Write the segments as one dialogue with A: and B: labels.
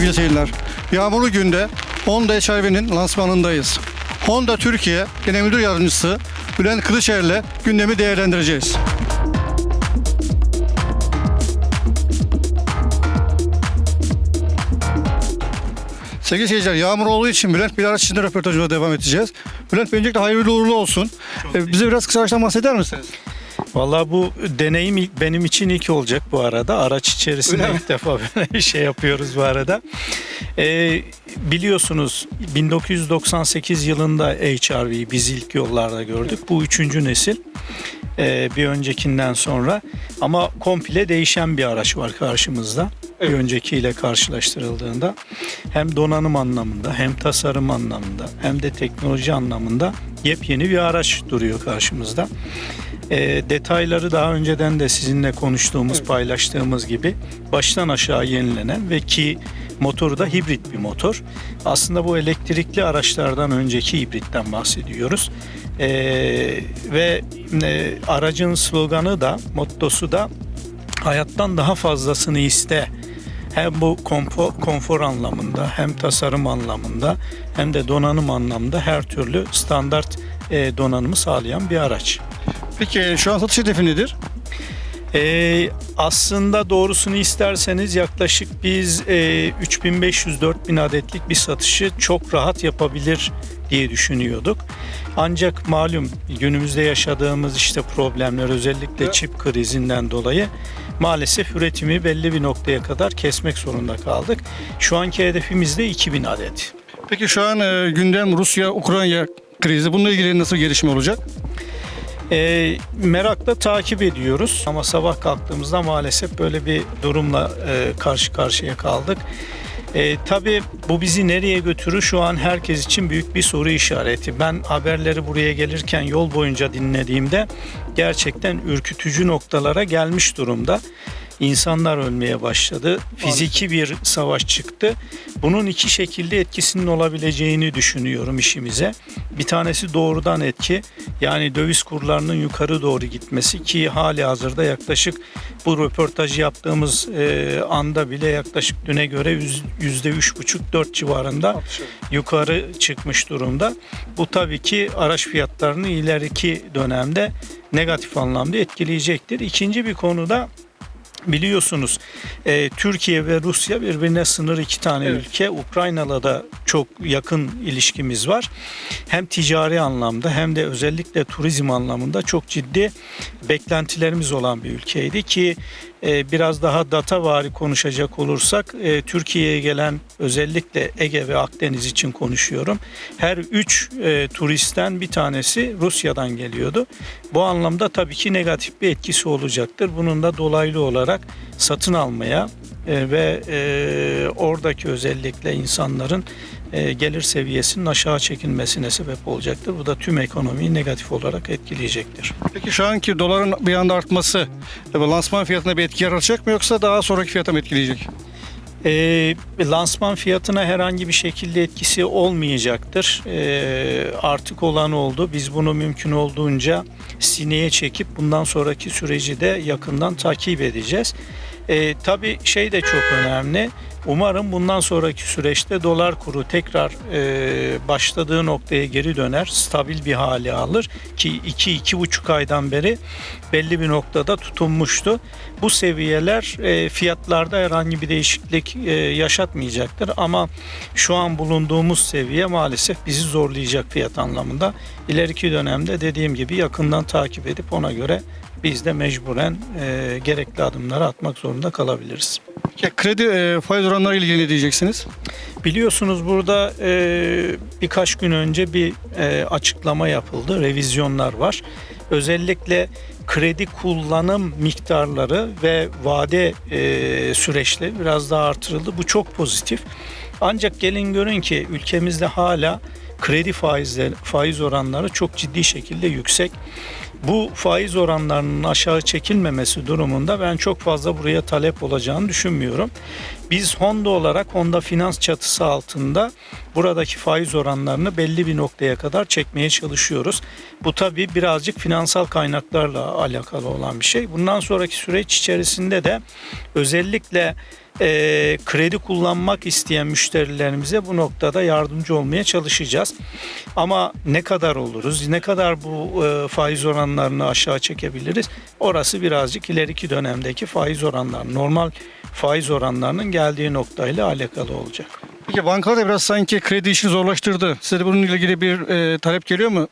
A: Sevgili seyirciler. Yağmurlu günde Honda HRV'nin lansmanındayız. Honda Türkiye Genel Müdür Yardımcısı Bülent Kılıçer'le gündemi değerlendireceğiz. Sevgili seyirciler, yağmur olduğu için Bülent bir araç içinde röportajına devam edeceğiz. Bülent Bey öncelikle hayırlı uğurlu olsun. Ee, bize biraz kısa araçtan bahseder misiniz?
B: Vallahi bu deneyim ilk- benim için ilk olacak bu arada. Araç içerisinde
A: Öyle mi?
B: ilk defa böyle bir şey yapıyoruz bu arada. Ee, biliyorsunuz 1998 yılında HRV'yi biz ilk yollarda gördük. Bu üçüncü nesil. Ee, bir öncekinden sonra ama komple değişen bir araç var karşımızda. Bir öncekiyle karşılaştırıldığında hem donanım anlamında hem tasarım anlamında hem de teknoloji anlamında yepyeni bir araç duruyor karşımızda. E, detayları daha önceden de sizinle konuştuğumuz, paylaştığımız gibi baştan aşağı yenilenen ve ki motoru da hibrit bir motor. Aslında bu elektrikli araçlardan önceki hibritten bahsediyoruz. E, ve e, aracın sloganı da, mottosu da hayattan daha fazlasını iste. Hem bu konfor, konfor anlamında hem tasarım anlamında hem de donanım anlamında her türlü standart e, donanımı sağlayan bir araç.
A: Peki şu an satış hedefi nedir?
B: Ee, aslında doğrusunu isterseniz yaklaşık biz e, 3500-4000 adetlik bir satışı çok rahat yapabilir diye düşünüyorduk. Ancak malum günümüzde yaşadığımız işte problemler özellikle çip krizinden dolayı maalesef üretimi belli bir noktaya kadar kesmek zorunda kaldık. Şu anki hedefimiz de 2000 adet.
A: Peki şu an e, gündem Rusya-Ukrayna krizi. Bununla ilgili nasıl gelişme olacak?
B: E, merakla takip ediyoruz ama sabah kalktığımızda maalesef böyle bir durumla e, karşı karşıya kaldık. E, tabii bu bizi nereye götürür şu an herkes için büyük bir soru işareti. Ben haberleri buraya gelirken yol boyunca dinlediğimde gerçekten ürkütücü noktalara gelmiş durumda. İnsanlar ölmeye başladı. Fiziki bir savaş çıktı. Bunun iki şekilde etkisinin olabileceğini düşünüyorum işimize. Bir tanesi doğrudan etki. Yani döviz kurlarının yukarı doğru gitmesi ki hali hazırda yaklaşık bu röportajı yaptığımız e, anda bile yaklaşık düne göre yüz- yüzde üç buçuk dört civarında yukarı çıkmış durumda. Bu tabii ki araç fiyatlarını ileriki dönemde negatif anlamda etkileyecektir. İkinci bir konuda Biliyorsunuz e, Türkiye ve Rusya birbirine sınır iki tane
A: Evet.
B: ülke. Ukrayna'la da çok yakın ilişkimiz var. Hem ticari anlamda hem de özellikle turizm anlamında çok ciddi beklentilerimiz olan bir ülkeydi ki biraz daha data vari konuşacak olursak e, Türkiye'ye gelen özellikle Ege ve Akdeniz için konuşuyorum. Her üç e, turistten bir tanesi Rusya'dan geliyordu. Bu anlamda tabii ki negatif bir etkisi olacaktır. Bunun da dolaylı olarak satın almaya e, ve oradaki özellikle insanların e, gelir seviyesinin aşağı çekilmesine sebep olacaktır. Bu da tüm ekonomiyi negatif olarak etkileyecektir.
A: Peki şu anki doların bir anda artması e, lansman fiyatına bir etki yaratacak mı yoksa daha sonraki fiyata mı etkileyecek?
B: E, lansman fiyatına herhangi bir şekilde etkisi olmayacaktır. E, artık olan oldu. Biz bunu mümkün olduğunca sineye çekip bundan sonraki süreci de yakından takip edeceğiz. E, tabii şey de çok önemli. Umarım bundan sonraki süreçte dolar kuru tekrar e, başladığı noktaya geri döner, stabil bir hale alır ki 2-2,5 aydan beri belli bir noktada tutunmuştu. Bu seviyeler e, fiyatlarda herhangi bir değişiklik e, yaşatmayacaktır ama şu an bulunduğumuz seviye maalesef bizi zorlayacak fiyat anlamında. İleriki dönemde dediğim gibi yakından takip edip ona göre biz de mecburen e, gerekli adımları atmak zorunda kalabiliriz.
A: Peki kredi e, faiz oranları ile ilgili ne diyeceksiniz?
B: Biliyorsunuz burada e, birkaç gün önce bir e, açıklama yapıldı. Revizyonlar var. Özellikle kredi kullanım miktarları ve vade e, süreçleri biraz daha artırıldı. Bu çok pozitif. Ancak gelin görün ki ülkemizde hala kredi faizleri, faiz oranları çok ciddi şekilde yüksek. Bu faiz oranlarının aşağı çekilmemesi durumunda ben çok fazla buraya talep olacağını düşünmüyorum. Biz Honda olarak Honda Finans çatısı altında buradaki faiz oranlarını belli bir noktaya kadar çekmeye çalışıyoruz. Bu tabii birazcık finansal kaynaklarla alakalı olan bir şey. Bundan sonraki süreç içerisinde de özellikle e, kredi kullanmak isteyen müşterilerimize bu noktada yardımcı olmaya çalışacağız. Ama ne kadar oluruz, ne kadar bu e, faiz oranlarını aşağı çekebiliriz? Orası birazcık ileriki dönemdeki faiz oranları, normal faiz oranlarının geldiği noktayla alakalı olacak.
A: Peki bankalar da biraz sanki kredi işini zorlaştırdı. Size de bununla ilgili bir e, talep geliyor mu?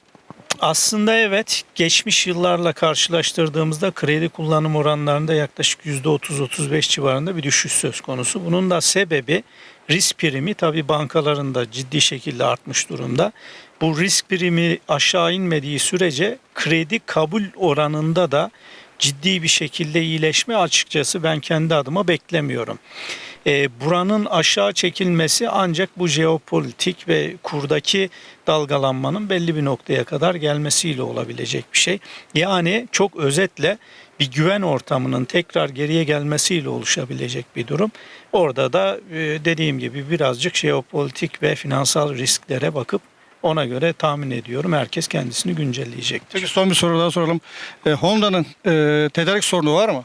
B: Aslında evet geçmiş yıllarla karşılaştırdığımızda kredi kullanım oranlarında yaklaşık %30-35 civarında bir düşüş söz konusu. Bunun da sebebi risk primi tabi bankaların da ciddi şekilde artmış durumda. Bu risk primi aşağı inmediği sürece kredi kabul oranında da ciddi bir şekilde iyileşme açıkçası ben kendi adıma beklemiyorum. E, buranın aşağı çekilmesi ancak bu jeopolitik ve kurdaki dalgalanmanın belli bir noktaya kadar gelmesiyle olabilecek bir şey. Yani çok özetle bir güven ortamının tekrar geriye gelmesiyle oluşabilecek bir durum. Orada da e, dediğim gibi birazcık jeopolitik ve finansal risklere bakıp ona göre tahmin ediyorum herkes kendisini güncelleyecektir.
A: Peki son bir soru daha soralım. E, Honda'nın e, tedarik sorunu var mı?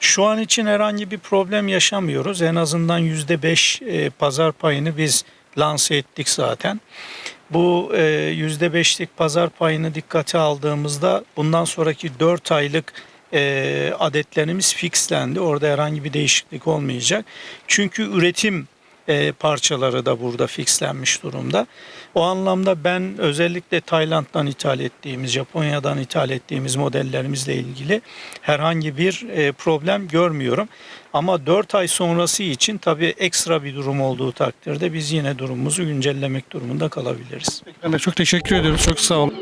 B: Şu an için herhangi bir problem yaşamıyoruz. En azından %5 e, pazar payını biz lanse ettik zaten. Bu e, %5'lik pazar payını dikkate aldığımızda bundan sonraki 4 aylık e, adetlerimiz fixlendi. Orada herhangi bir değişiklik olmayacak. Çünkü üretim e, parçaları da burada fixlenmiş durumda. O anlamda ben özellikle Tayland'dan ithal ettiğimiz, Japonya'dan ithal ettiğimiz modellerimizle ilgili herhangi bir e, problem görmüyorum. Ama 4 ay sonrası için tabii ekstra bir durum olduğu takdirde biz yine durumumuzu güncellemek durumunda kalabiliriz.
A: Ben de çok teşekkür ediyoruz. Çok sağ olun.